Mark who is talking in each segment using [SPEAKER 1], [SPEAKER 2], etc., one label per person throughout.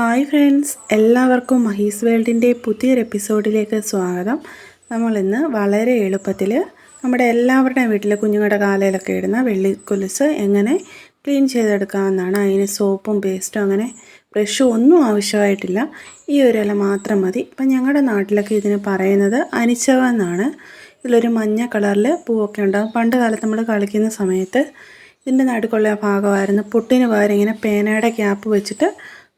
[SPEAKER 1] Hi friends എല്ലാവർക്കും മഹീസ് വേൾഡിന്റെ പുതിയൊരു എപ്പിസോഡിലേക്ക് സ്വാഗതം. നമ്മളിന്ന് വളരെ എളുപ്പത്തിൽ നമ്മുടെ എല്ലാവരുടെയും വീട്ടിൽ കുഞ്ഞുങ്ങളുടെ കാലയിലൊക്കെ ഇടുന്ന വെള്ളിക്കൊലുസ് എങ്ങനെ ക്ലീൻ ചെയ്തെടുക്കാമെന്നാണ്. അതിന് സോപ്പും പേസ്റ്റും അങ്ങനെ ബ്രഷും ഒന്നും ആവശ്യമായിട്ടില്ല. ഈ ഒരു ഇല മാത്രം മതി. ഇപ്പം ഞങ്ങളുടെ നാട്ടിലൊക്കെ ഇതിന് പറയുന്നത് അനിച്ചവ എന്നാണ്. ഇതിലൊരു മഞ്ഞ കളറിൽ പൂവൊക്കെ ഉണ്ടാകും പണ്ട് കാലത്ത് നമ്മൾ കളിക്കുന്ന സമയത്ത് ഇതിന്റെ നടുക്കുള്ള ഭാഗമായിരുന്നു. പൊട്ടിന് പകരം ഇങ്ങനെ പേനയുടെ ക്യാപ്പ് വെച്ചിട്ട്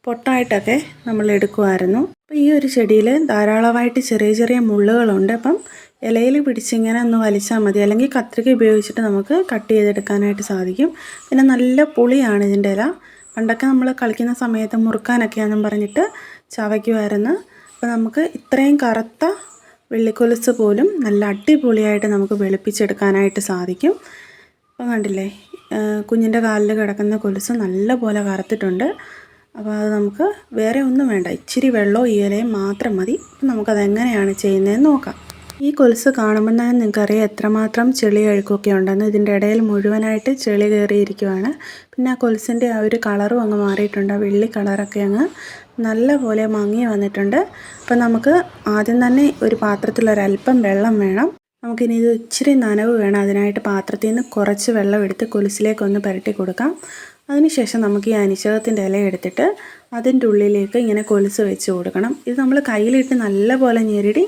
[SPEAKER 1] പൊട്ടായിട്ടൊക്കെ നമ്മൾ എടുക്കുമായിരുന്നു അപ്പോൾ ഈ ഒരു ചെടിയിൽ ധാരാളമായിട്ട് ചെറിയ ചെറിയ മുള്ളുകളുണ്ട്. അപ്പം ഇലയിൽ പിടിച്ചിങ്ങനെ ഒന്ന് വലിച്ചാൽ മതി. അല്ലെങ്കിൽ കത്രിക ഉപയോഗിച്ചിട്ട് നമുക്ക് കട്ട് ചെയ്തെടുക്കാനായിട്ട് സാധിക്കും. പിന്നെ നല്ല പുളിയാണ് ഇതിന്റെ ഇല. പണ്ടൊക്കെ നമ്മൾ കളിക്കുന്ന സമയത്ത് മുറുക്കാനൊക്കെയാണെന്നും പറഞ്ഞിട്ട് ചവയ്ക്കുമായിരുന്നു. അപ്പോൾ നമുക്ക് ഇത്രയും കറുത്ത വെള്ളിക്കൊലുസ് പോലും നല്ല അടിപൊളിയായിട്ട് നമുക്ക് വെളുപ്പിച്ചെടുക്കാനായിട്ട് സാധിക്കും. അപ്പം കണ്ടില്ലേ കുഞ്ഞിന്റെ കാലിൽ കിടക്കുന്ന കൊലുസ് നല്ല പോലെ കറുത്തിട്ടുണ്ട്. അപ്പോൾ അത് നമുക്ക് വേറെ ഒന്നും വേണ്ട. ഇച്ചിരി വെള്ളവും ഇലയും മാത്രം മതി. നമുക്കത് എങ്ങനെയാണ് ചെയ്യുന്നതെന്ന് നോക്കാം. ഈ കൊലുസ് കാണുമ്പോൾ തന്നെ നിങ്ങൾക്കറിയാം എത്രമാത്രം ചെളി അഴുക്കൊക്കെ ഉണ്ടെന്ന്. ഇതിന്റെ ഇടയിൽ മുഴുവനായിട്ട് ചെളി കയറിയിരിക്കുവാണ്. പിന്നെ ആ കൊലുസിന്റെ ആ ഒരു കളറും അങ്ങ് മാറിയിട്ടുണ്ട്. ആ വെള്ളി കളറൊക്കെ അങ്ങ് നല്ല പോലെ മങ്ങി വന്നിട്ടുണ്ട്. അപ്പം നമുക്ക് ആദ്യം തന്നെ ഒരു പാത്രത്തിലൊരല്പം വെള്ളം വേണം. നമുക്കിനി ഇത് ഇച്ചിരി നനവ് വേണം. അതിനായിട്ട് പാത്രത്തിൽ നിന്ന് കുറച്ച് വെള്ളം എടുത്ത് കൊലുസിലേക്കൊന്ന് പുരട്ടി കൊടുക്കാം. അതിനുശേഷം നമുക്ക് ഈ അനിശകത്തിന്റെ ഇല എടുത്തിട്ട് അതിന്റെ ഉള്ളിലേക്ക് ഇങ്ങനെ കൊലുസ് വെച്ച് കൊടുക്കണം. ഇത് നമ്മൾ കയ്യിലിട്ട് നല്ലപോലെ ഞെരടി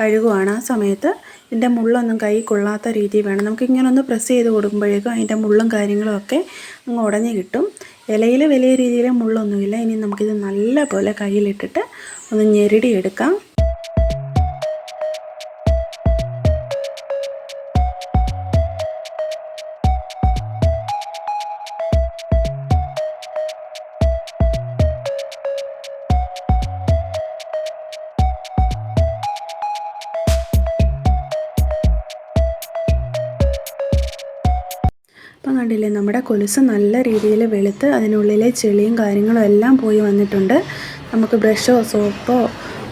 [SPEAKER 1] കഴുകുവാണ് ആ സമയത്ത്. ഇതിന്റെ മുള്ളൊന്നും കൈ കൊള്ളാത്ത രീതിയിൽ വേണം. നമുക്ക് ഇങ്ങനെ ഒന്ന് പ്രസ് ചെയ്ത് കൊടുക്കുമ്പോഴേക്കും അതിന്റെ മുള്ളും കാര്യങ്ങളും ഒക്കെ അങ്ങ് ഉടഞ്ഞു കിട്ടും. ഇലയിൽ വലിയ രീതിയിൽ മുള്ളൊന്നുമില്ല. ഇനി നമുക്കിത് നല്ല പോലെ കയ്യിലിട്ടിട്ട് ഒന്ന് ഞെരടി ഇപ്പം കണ്ടില്ലേ നമ്മുടെ കൊലുസ് നല്ല രീതിയിൽ വെളുത്ത് അതിനുള്ളിലെ ചെളിയും കാര്യങ്ങളും എല്ലാം പോയി വന്നിട്ടുണ്ട്. നമുക്ക് ബ്രഷോ സോപ്പോ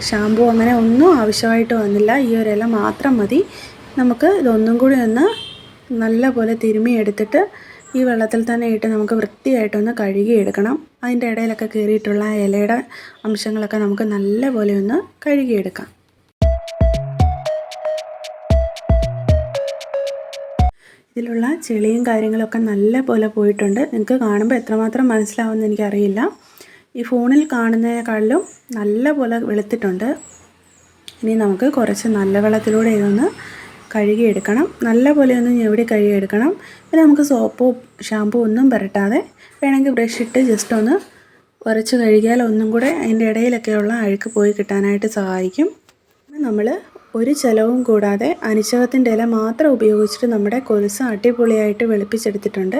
[SPEAKER 1] ഷാമ്പോ അങ്ങനെ ഒന്നും ആവശ്യമായിട്ട് വന്നില്ല. ഈ ഒരു ഇല മാത്രം മതി. നമുക്ക് ഇതൊന്നും കൂടി ഒന്ന് നല്ല പോലെ തിരുമ്മി എടുത്തിട്ട് ഈ വെള്ളത്തിൽ തന്നെ ഇട്ട് നമുക്ക് വൃത്തിയായിട്ടൊന്ന് കഴുകിയെടുക്കണം അതിന്റെ ഇടയിലൊക്കെ കയറിയിട്ടുള്ള ഇലയുടെ അംശങ്ങളൊക്കെ നമുക്ക് നല്ല പോലെ ഒന്ന് കഴുകിയെടുക്കാം ഇതിലുള്ള ചെളിയും കാര്യങ്ങളൊക്കെ നല്ല പോലെ പോയിട്ടുണ്ട്. നിങ്ങൾക്ക് കാണുമ്പോൾ എത്രമാത്രം മനസ്സിലാവുമെന്ന് എനിക്കറിയില്ല. ഈ ഫോണിൽ കാണുന്നതിനേക്കാളിലും നല്ല പോലെ വെളുത്തിട്ടുണ്ട്. ഇനി നമുക്ക് കുറച്ച് നല്ല വെള്ളത്തിലൂടെ ഇതൊന്ന് കഴുകിയെടുക്കണം. നല്ല പോലെ ഒന്ന് ഞെവിടി കഴുകിയെടുക്കണം. പിന്നെ നമുക്ക് സോപ്പോ ഷാമ്പൂ ഒന്നും പുരട്ടാതെ വേണമെങ്കിൽ ബ്രഷ് ഇട്ട് ജസ്റ്റ് ഒന്ന് ഉരച്ച് കഴുകിയാൽ ഒന്നും കൂടെ അതിന്റെ ഇടയിലൊക്കെയുള്ള അഴുക്ക് പോയി കിട്ടാനായിട്ട് സഹായിക്കും. നമ്മൾ ഒരു ചിലവും കൂടാതെ അനിച്ചകത്തിന്റെ ഇല മാത്രം ഉപയോഗിച്ചിട്ട് നമ്മുടെ കൊലുസ് അടിപൊളിയായിട്ട് വെളുപ്പിച്ചെടുത്തിട്ടുണ്ട്.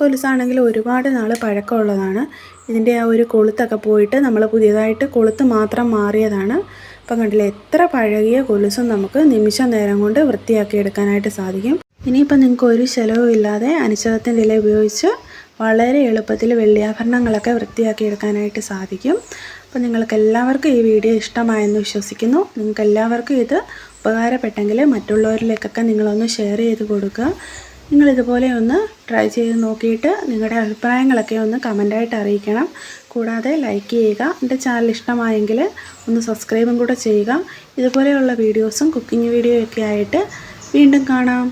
[SPEAKER 1] കൊലുസാണെങ്കിൽ ഒരുപാട് നാൾ പഴക്കമുള്ളതാണ്. ഇതിന്റെ ആ ഒരു കൊളുത്തൊക്കെ പോയിട്ട് നമ്മൾ പുതിയതായിട്ട് കൊളുത്ത് മാത്രം മാറിയതാണ്. അപ്പം കണ്ടില്ലേ എത്ര പഴകിയ കൊലുസും നമുക്ക് നിമിഷ നേരം കൊണ്ട് വൃത്തിയാക്കി എടുക്കാനായിട്ട് സാധിക്കും. ഇനിയിപ്പോൾ നിങ്ങൾക്ക് ഒരു ചിലവും ഇല്ലാതെ അനിച്ചകത്തിന്റെ ഇല ഉപയോഗിച്ച് വളരെ എളുപ്പത്തിൽ വെള്ളിയാഭരണങ്ങളൊക്കെ വൃത്തിയാക്കി എടുക്കാനായിട്ട് സാധിക്കും. അപ്പോൾ നിങ്ങൾക്ക് എല്ലാവർക്കും ഈ വീഡിയോ ഇഷ്ടമായെന്ന് വിശ്വസിക്കുന്നു. നിങ്ങൾക്ക് എല്ലാവർക്കും ഇത് ഉപകാരപ്പെട്ടെങ്കിൽ മറ്റുള്ളവരിലേക്കൊക്കെ നിങ്ങളൊന്ന് ഷെയർ ചെയ്ത് കൊടുക്കുക. നിങ്ങളിതുപോലെ ഒന്ന് ട്രൈ ചെയ്ത് നോക്കിയിട്ട് നിങ്ങളുടെ അഭിപ്രായങ്ങളൊക്കെ ഒന്ന് കമന്റായിട്ട് അറിയിക്കണം. കൂടാതെ ലൈക്ക് ചെയ്യുക. എന്റെ ചാനൽ ഇഷ്ടമായെങ്കിൽ ഒന്ന് സബ്സ്ക്രൈബും കൂടെ ചെയ്യുക. ഇതുപോലെയുള്ള വീഡിയോസും കുക്കിംഗ് വീഡിയോ ഒക്കെ ആയിട്ട് വീണ്ടും കാണാം.